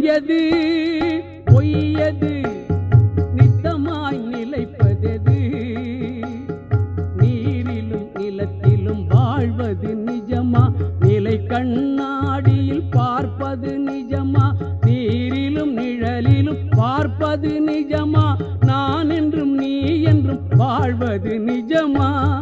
எது பொய்யது நித்தமாய் நிலைப்பதெது? நீரிலும் நிலத்திலும் வாழ்வது நிஜமா? நிலை கண்ணாடியில் பார்ப்பது நிஜமா? நீரிலும் நிழலிலும் பார்ப்பது நிஜமா? நான் என்றும் நீ என்றும் வாழ்வது நிஜமா?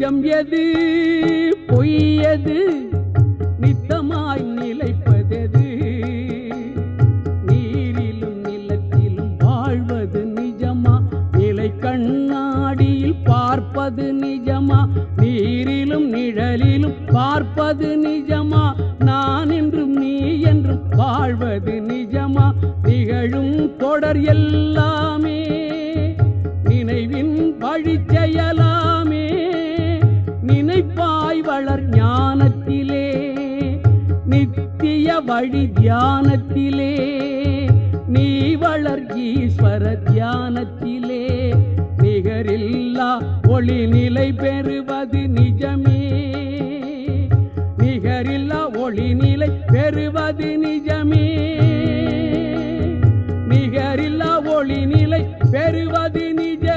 நிஜம் எது? பொய்யது நித்தமாய் நிலைப்பதெது? நீரிலும் நிலத்திலும் வாழ்வது நிஜமா? நிலை கண்ணாடியில் பார்ப்பது நிஜமா? நீரிலும் நிழலிலும் பார்ப்பது நிஜமா? நான் என்றும் நீ என்றும் வாழ்வது நிஜமா? நிகழும் தொடர் எல்லாமே நித்திய வழி தியானத்திலே நீ வளர் ஈஸ்வர தியானத்திலே நிகரில்லா ஒளி நிலை பெறுவது நிஜமே. நிகரில்லா ஒளி நிலை பெறுவது நிஜமே. நிகரில்லா ஒளி நிலை பெறுவது நிஜ